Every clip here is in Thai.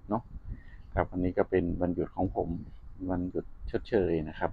ดเนาะครับวันนี้ก็เป็นวันหยุดของผมวันหยุดชดเชยนะครับ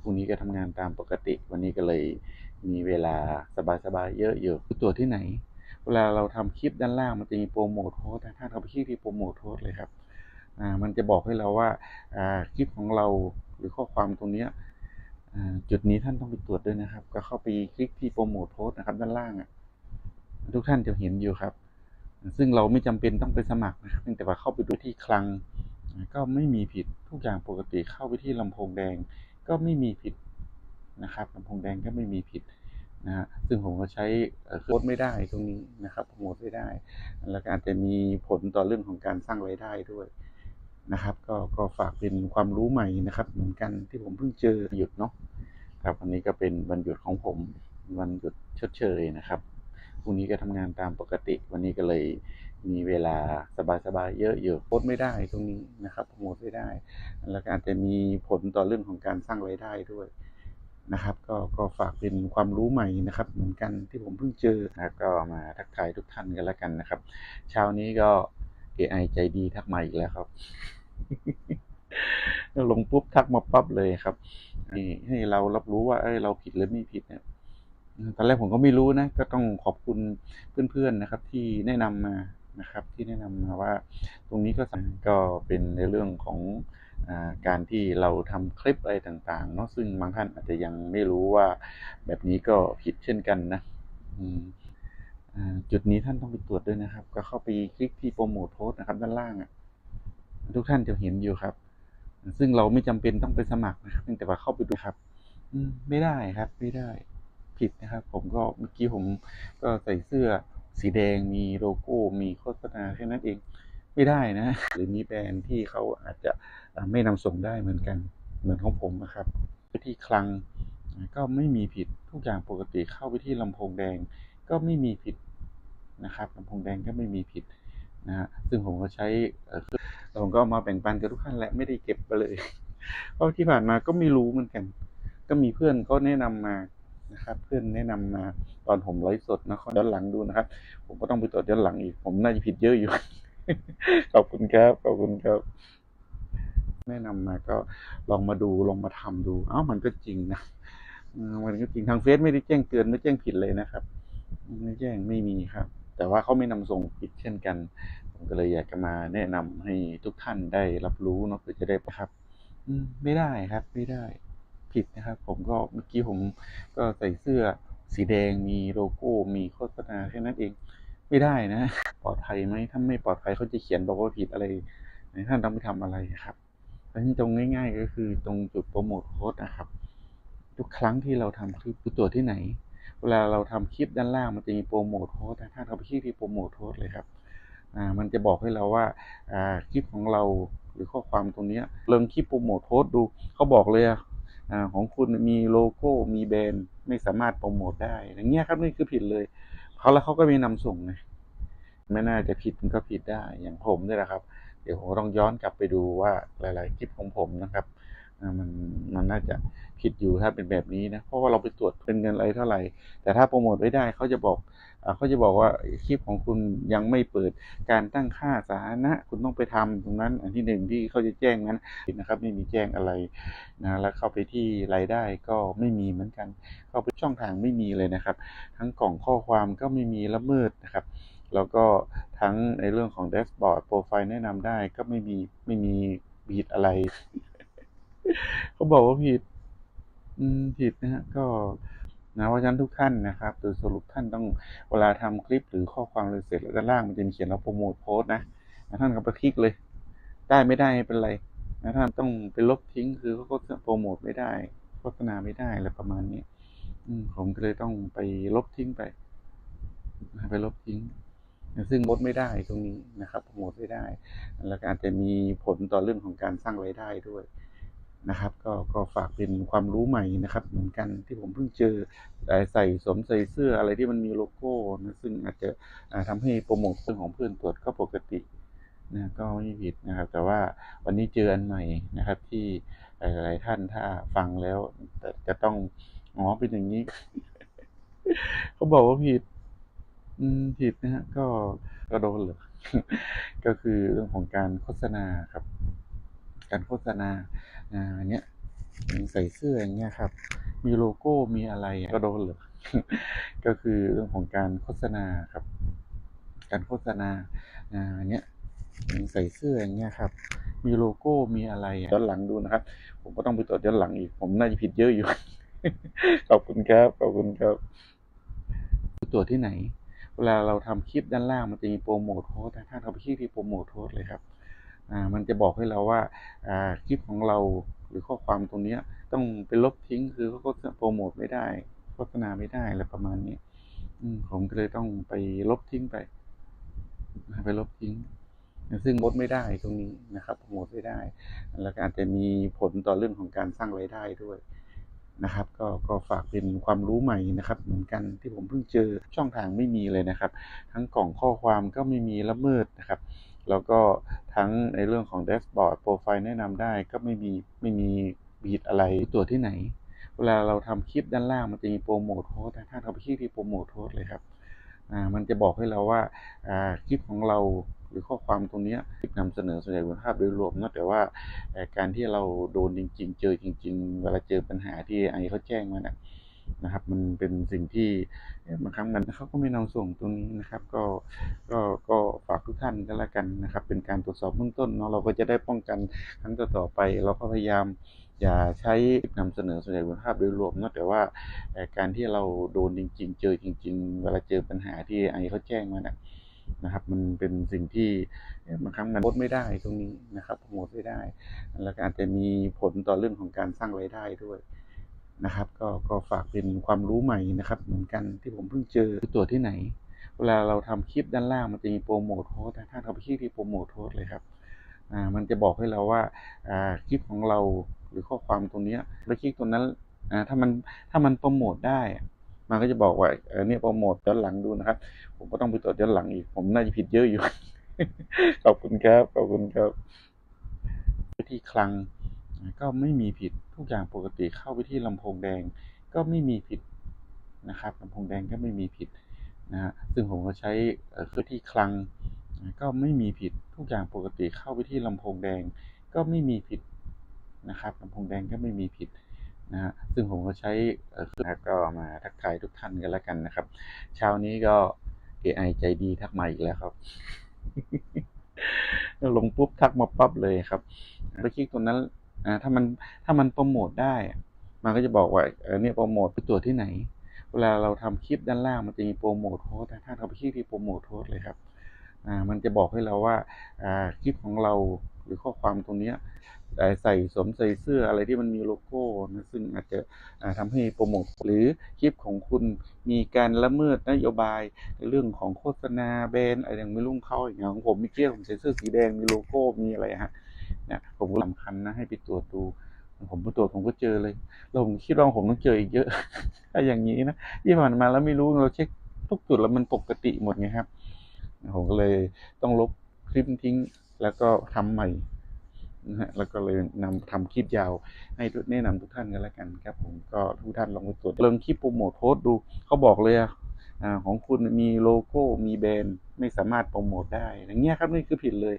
พรุ่งนี้ก็ทำงานตามปกติ วันนี้ก็เลยมีเวลาสบายๆเยอะอยู่ตัวที่ไหน เวลาเราทำคลิปด้านล่างมันจะมีโปรโมทโค้ดถ้าเข้าไปคลิกที่โปรโมทโค้ดเลยครับอ่ามันจะบอกให้เราว่าอ่าคลิปของเราหรือข้อความตรงเนี้ยจุดนี้ท่านต้องไปตรวจด้วยนะครับ ก็เข้าไปคลิกที่โปรโมทโค้ดนะครับ ด้านล่างอะทุกท่านจะเห็นอยู่ครับ ซึ่งเราไม่จำเป็นต้องไปสมัครนะครับเพียงแต่ว่าเข้าไปดูที่คลัง ก็ไม่มีผิดทุกอย่างปกติเข้าไปที่ลำโพงแดง ก็ไม่มีผิดนะครับลำโพงแดงก็ไม่มีผิดนะฮะซึ่งผมก็ใช้โค้ดไม่ได้ตรงนี้นะครับโปรโมทไม่ได้ แล้วก็อาจจะมีผลต่อเรื่องของการสร้างรายได้ด้วยนะครับ ก็ก็ฝากเป็นความรู้ใหม่นะครับ เหมือนกันที่ผมเพิ่งเจอหยุดเนาะครับวันนี้ก็เป็นวันหยุดของผมวันหยุดชดเชยนะครับ รุ่งนี้ก็ทำงานตามปกติ วันนี้ก็เลยมีเวลาสบายๆเยอะอยู่โค้ดไม่ได้ตรงนี้นะครับโปรโมทไม่ได้ แล้วก็อาจจะมีผลต่อเรื่องของการสร้างรายได้ด้วยนะครับ ก็ก็ฝากเป็นความรู้ใหม่นะครับ เหมือนกันที่ผมเพิ่งเจอนะก็มาทักทายทุกท่านกันแล้วกันนะครับ เช้านี้ก็ AI ใจดีทักมาอีกแล้วครับ ลงปุ๊บทักมาปั๊บเลยครับให้ให้เรารับรู้ว่าเอ้ยเราผิดหรือไม่ผิดเนี่ย ตอนแรกผมก็ไม่รู้นะ ก็ต้องขอบคุณเพื่อนๆนะครับ ที่แนะนำมานะครับ ที่แนะนำมาว่า ตรงนี้ก็สำก็เป็นในเรื่องของอการที่เราทำคลิปอะไรต่างๆเนาะซึ่งบางท่านอาจจะยังไม่รู้ว่าแบบนี้ก็ผิดเช่นกันนะอืมจุดนี้ท่านต้องไปตรวจด้วยนะครับ ก็เข้าไปคลิกที่โปรโมทโพสต์นะครับ ด้านล่างอะทุกท่านจะเห็นอยู่ครับ ซึ่งเราไม่จำเป็นต้องไปสมัครนะครับแต่ว่าเข้าไปดูครับ อืมไม่ได้ครับไม่ได้ ผิดนะครับ ผมก็เมื่อกี้ผมก็ใส่เสื้อสีแดงมีโลโก้มีโฆษณาแค่นั้นเองไม่ได้นะ หรือมีแบรนด์ที่เขาอาจจะไม่นำส่งได้เหมือนกันเหมือนของผมนะครับไปที่คลังก็ไม่มีผิดทุกอย่างปกติเข้าไปที่ลำโพงแดงก็ไม่มีผิดนะครับลำโพงแดงก็ไม่มีผิดนะฮะซึ่งผมก็ใช้ผมก็มาแบ่งปันกับทุกท่านแหละไม่ได้เก็บไปเลย เพราะที่ผ่านมาก็ไม่รู้เหมือนกัน ก็มีเพื่อนก็แนะนำมา นะครับ เพื่อนแนะนำมาตอนผมไลฟ์สดนะขอย้อนหลังดูนะครับ ผมก็ต้องไปตรวจย้อนหลังอีก ผมน่าจะผิดเยอะอยู่ ขอบคุณครับ ขอบคุณครับ แนะนำมาก็ลองมาดูลองมาทำดู เอ้ามันก็จริงนะมันก็จริงทางเฟซไม่ได้แจ้งเตือนไม่แจ้งผิดเลยนะครับ ไม่แจ้งไม่มีครับ แต่ว่าเขาไม่นำส่งผิดเช่นกัน ผมก็เลยอยากจะมาแนะนำให้ทุกท่านได้รับรู้เนาะเพื่อจะได้ครับ อืมไม่ได้ครับ ไม่ได้ ผิดนะครับ ผมก็เมื่อกี้ผมก็ใส่เสื้อสีแดงมีโลโก้มีโฆษณาแค่นั้นเองไม่ได้นะ ปลอดภัยไหมถ้าไม่ปลอดภัยเขาจะเขียนบอกว่าผิดอะไรท่านต้องไปทำอะไรครับเพราะฉะนั้นตรงง่าย ๆ ก็คือตรงจุดโปรโมทโค้ดนะครับ ทุกครั้งที่เราทำคลิปคือตัวที่ไหน เวลาเราทำคลิปด้านล่างมันจะมีโปรโมทโค้ดท่านเขาไปคลิกที่โปรโมทโค้ดเลยครับอ่ามันจะบอกให้เราว่าอ่าคลิปของเราหรือข้อความตรงนี้เริ่มคลิปโปรโมทโค้ดดูเขาบอกเลย อของคุณมีโลโก้มีแบรนด์ไม่สามารถโปรโมทได้ อย่างเงี้ยครับนี่คือผิดเลยเขาแล้วเขาก็มีนำส่งไงไม่น่าจะผิดมันก็ผิดได้ อย่างผมนี่แหละครับ เดี๋ยวผมต้องย้อนกลับไปดูว่าหลาย ๆ คลิปของผมนะครับมันมันน่าจะ ผิดอยู่ถ้าเป็นแบบนี้นะเพราะว่าเราไปตรวจเป็นเงินอะไรเท่าไหร่ แต่ถ้าโปรโมทไม่ได้เขาจะบอกอเขาจะบอกว่าคลิปของคุณยังไม่เปิดการตั้งค่าสาธารณะคุณต้องไปทำตรงนั้น อันที่หนึ่งที่เขาจะแจ้งนั้นนะครับไม่มีแจ้งอะไรนะแล้วเข้าไปที่รายได้ก็ไม่มีเหมือนกัน เข้าไปช่องทางไม่มีเลยนะครับ ทั้งกล่องข้อความก็ไม่มีละเมิดนะครับแล้วก็ทั้งในเรื่องของแดชบอร์ดโปรไฟล์แนะนำได้ก็ไม่มีไม่มีผิดอะไร เขาบอกว่าผิด ผิดนะฮะก็นะเพราะฉะนั้นทุกท่านนะครับ โดยสรุปท่านต้องเวลาทำคลิปหรือข้อความเลยเสร็จแล้วด้านล่างมันจะมีเขียนว่าโปรโมทโพสต์นะนะท่านก็ไปคลิกเลย ได้ไม่ได้ไม่เป็นไรนะท่านต้องไปลบทิ้งคือเขาก็โปรโมทไม่ได้โฆษณาไม่ได้อะไรประมาณนี้ผมก็เลยต้องไปลบทิ้งไปไปลบทิ้ง ซึ่งลดไม่ได้ตรงนี้นะครับโปรโมทไม่ได้ แล้วอาจจะมีผลต่อเรื่องของการสร้างรายได้ด้วย นะครับก็ก็ฝากเป็นความรู้ใหม่นะครับ เหมือนกันที่ผมเพิ่งเจอแต่ใส่สวมใส่เสื้ออะไรที่มันมีโลโก้นะซึ่งอาจจะอ่าทำให้โปรโมทเรื่องของเพื่อนตรวจก็ปกตินะก็ไม่ผิดนะครับ แต่ว่าวันนี้เจออันใหม่นะครับที่หลายท่านถ้าฟังแล้วแต่จะต้องอ๋อเป็นอย่างนี้ เขาบอกว่าผิด อืมผิดนะฮะก็ก็โดนเหรอก็คือเรื่องของการโฆษณาครับ การโฆษณา อ่าเนี้ยใส่เสื้ออย่างเงี้ยครับ มีโลโก้มีอะไรก็โดนเลยก็คือเรื่องของการโฆษณาครับ การโฆษณาอ่าเนี้ยใส่เสื้ออย่างเงี้ยครับ มีโลโก้มีอะไรย้อนหลังดูนะครับ ผมก็ต้องไปตรวจย้อนหลังอีก ผมน่าจะผิดเยอะอยู่ ขอบคุณครับ ขอบคุณครับตรวจที่ไหน เวลาเราทำคลิปด้านล่างมันจะมีโปรโมทโค้ดถ้าเราไปคลิกที่โปรโมทโค้ดเลยครับอ่า มันจะบอกให้เราว่าคลิปของเราหรือข้อความตรงนี้ต้องไปลบทิ้งคือเขาก็โปรโมทไม่ได้โฆษณาไม่ได้อะไรประมาณนี้ผมก็เลยต้องไปลบทิ้งไปไปลบทิ้ง ซึ่งลดไม่ได้ตรงนี้นะครับโปรโมทไม่ได้ แล้วอาจจะมีผลต่อเรื่องของการสร้างรายได้ด้วยนะครับก็ก็ฝากเป็นความรู้ใหม่นะครับ เหมือนกันที่ผมเพิ่งเจอช่องทางไม่มีเลยนะครับ ทั้งกล่องข้อความก็ไม่มีละเมิดนะครับ แล้วก็ทั้งในเรื่องของแดชบอร์ดโปรไฟล์แนะนำได้ก็ไม่มีไม่มีบีดอะไรตัวที่ไหน เวลาเราทำคลิปด้านล่างมันจะมีโปรโมทโค้ดถ้าเราไปคลิกที่โปรโมทโค้ดเลยครับอ่ามันจะบอกให้เราว่าอ่าคลิปของเราหรือข้อความตรงนี้คลิปนำเสนอส่วนใหญ่คุณภาพโดยรวมนะแต่ว่าการที่เราโดนจริง ๆ เจอจริง ๆ เวลาเจอปัญหาที่ไอเขาแจ้งมาเนะ นะครับ มันเป็นสิ่งที่บางครั้งมันเขาก็ไม่นำส่งตรงนี้นะครับ ก็ก็ก็ฝากทุกท่านก็แล้วกันนะครับ เป็นการตรวจสอบเบื้องต้นเนาะเราก็จะได้ป้องกันครั้งต่อๆไป เราก็พยายามอย่าใช้นำเสนอส่วนใหญ่คุณภาพโดยรวมนะแต่ว่าการที่เราโดนจริง ๆ เจอจริง ๆ เวลาเจอปัญหาที่ไอเขาแจ้งมาเนะนะครับมันเป็นสิ่งที่บางครั้งมันลดไม่ได้ตรงนี้นะครับโปรโมทไม่ได้ แล้วก็อาจจะมีผลต่อเรื่องของการสร้างรายได้ด้วย นะครับ ก็ก็ฝากเป็นความรู้ใหม่นะครับ เหมือนกันที่ผมเพิ่งเจอตรวจที่ไหน เวลาเราทำคลิปด้านล่างมันจะมีโปรโมทโค้ดถ้าเราไปคลิกที่โปรโมทโค้ดเลยครับอ่ามันจะบอกให้เราว่าอ่าคลิปของเราหรือข้อความตรงนี้ไปคลิกตรงนั้นอ่าถ้ามันถ้ามันโปรโมทได้มันก็จะบอกว่าเออเนี่ยโปรโมทย้อนหลังดูนะครับ ผมก็ต้องไปตรวจย้อนหลังอีก ผมน่าจะผิดเยอะอยู่ ขอบคุณครับ ขอบคุณครับวิธีคลังก็ไม่มีผิด ทุกอย่างปกติเข้าไปที่ลำโพงแดงก็ไม่มีผิดนะครับลำโพงแดงก็ไม่มีผิดนะฮะซึ่งผมก็ใช้เอ่อคือที่คลังก็ไม่มีผิดทุกอย่างปกติเข้าไปที่ลำโพงแดงก็ไม่มีผิดนะครับลำโพงแดงก็ไม่มีผิดนะฮะซึ่งผมก็ใช้เอ่อคือก็มาทักทายทุกท่านกันแล้วกันนะครับ เช้านี้ก็ AI ใจดีทักมาอีกแล้วครับลงปุ๊บทักมาปั๊บเลยครับไปคลิกตรงนั้น นอ่าถ้ามันถ้ามันโปรโมทได้อะมันก็จะบอกว่าเออเนี่ยโปรโมทไปตรวจที่ไหน เวลาเราทำคลิปด้านล่างมันจะมีโปรโมทโค้ถ้าเราไปคลิกที่โปรโมทโค้เลยครับอ่ามันจะบอกให้เราว่าอ่าคลิปของเราหรือข้อความตรงเนี้ยใส่สวมใส่เสื้ออะไรที่มันมีโลโก้นะซึ่งอาจจะอ่าทำให้โปรโมทหรือคลิปของคุณมีการละเมิดนโยบายในเรื่องของโฆษณาแบรนด์อะไรอย่างไม่รุ่งเข้าอย่างของผมมีเกี้ยวผมใส่เสื้อสีแดงมีโลโก้มีอะไรฮะ เนี่ยผมก็สำคัญนะให้ไปตรวจดูผมไปตรวจผมก็เจอเลยแล้วผมคิดว่าผมต้องเจออีกเยอะถ้าอย่างนี้นะที่ผ่านมาแล้วไม่รู้เราเช็คทุกจุดแล้วมันปกติหมดไงครับผมก็เลยต้องลบคลิปทิ้งแล้วก็ทำใหม่นะฮะแล้วก็เลยนำทำคลิปยาว ให้แนะนำทุกท่านกันแล้วกันครับ ผมก็ทุกท่านลองไปตรวจเริ่มคลิปโปรโมทโพสต์ดูเขาบอกเลยอะอ่าของคุณมีโลโก้มีแบรนด์ไม่สามารถโปรโมทได้อย่างเงี้ยครับนี่คือผิดเลย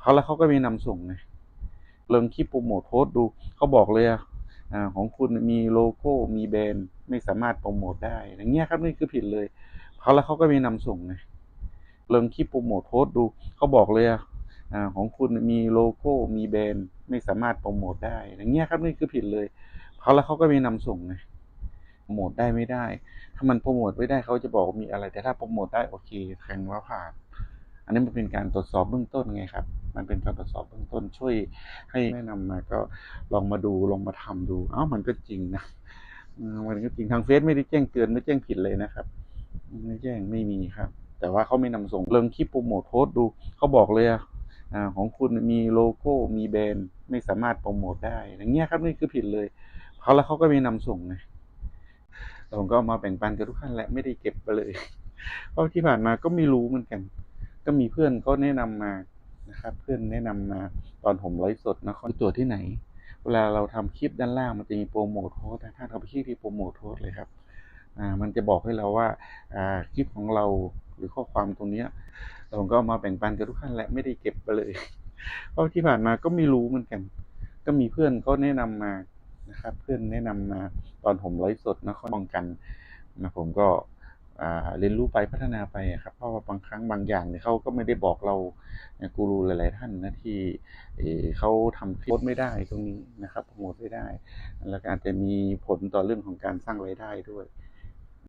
เขาแล้วเขาก็มีนำส่งไง เริ่มคลิปโปรโมทโพสต์ดูเขาบอกเลยอะอ่าของคุณมีโลโก้มีแบรนด์ไม่สามารถโปรโมทได้ อย่างเงี้ยครับนี่คือผิดเลยเขาแล้วเขาก็มีนำส่งไงลงคิปโปรโมทโพสต์ดูเขาบอกเลยอะอ่าของคุณมีโลโก้มีแบรนด์ไม่สามารถโปรโมทได้ อย่างเงี้ยครับนี่คือผิดเลยเขาแล้วเขาก็มีนำส่งไงโปรโมทได้ไม่ได้ ถ้ามันโปรโมทไม่ได้เขาจะบอกมีอะไร แต่ถ้าโปรโมทได้โอเคแข่งว่าผ่าน อันนี้มันเป็นการตรวจสอบเบื้องต้นไงครับ มันเป็นการตรวจสอบเบื้องต้นช่วยให้แนะนำมาก็ลองมาดูลองมาทำดู เอ้ามันก็จริงนะมันก็จริงทางเฟซไม่ได้แจ้งเตือนไม่แจ้งผิดเลยนะครับ ไม่แจ้งไม่มีครับ แต่ว่าเขาไม่นำส่งเริ่มคลิปโปรโมทโพสต์ดูเขาบอกเลยอะอ่าของคุณมีโลโก้มีแบรนด์ไม่สามารถโปรโมทได้ อย่างเงี้ยครับนี่คือผิดเลยเขาแล้วเขาก็ไมีนำส่งไงผมก็มาแบ่งปันกับทุกท่านแหละไม่ได้เก็บไปเลย เพราะที่ผ่านมาก็ไม่รู้เหมือนกัน ก็มีเพื่อนเขาแนะนำมานะครับ เพื่อนแนะนำมาตอนผมไลฟ์สดนะเขาตรวจที่ไหน เวลาเราทำคลิปด้านล่างมันจะมีโปรโมทโค้ดถ้าเราไปคลิกที่โปรโมทโค้ดเลยครับอ่ามันจะบอกให้เราว่าอ่าคลิปของเราหรือข้อความตรงเนี้ยแล้วผมก็มาแบ่งปันกับทุกท่านแหละไม่ได้เก็บไปเลยเพราะที่ผ่านมาก็ไม่รู้เหมือนกัน ก็มีเพื่อนเขาแนะนำมานะครับ เพื่อนแนะนำมาตอนผมไลฟ์สดนะเขาป้องกันนะผมก็ เรียนรู้ไปพัฒนาไปครับเพราะว่าบางครั้งบางอย่างเนี่ยเขาก็ไม่ได้บอกเรากูรูหลาย ๆ ท่านนะที่เขาทำคลิปโพสไม่ได้ตรงนี้นะครับโปรโมทไม่ได้ แล้วอาจจะมีผลต่อเรื่องของการสร้างรายได้ด้วย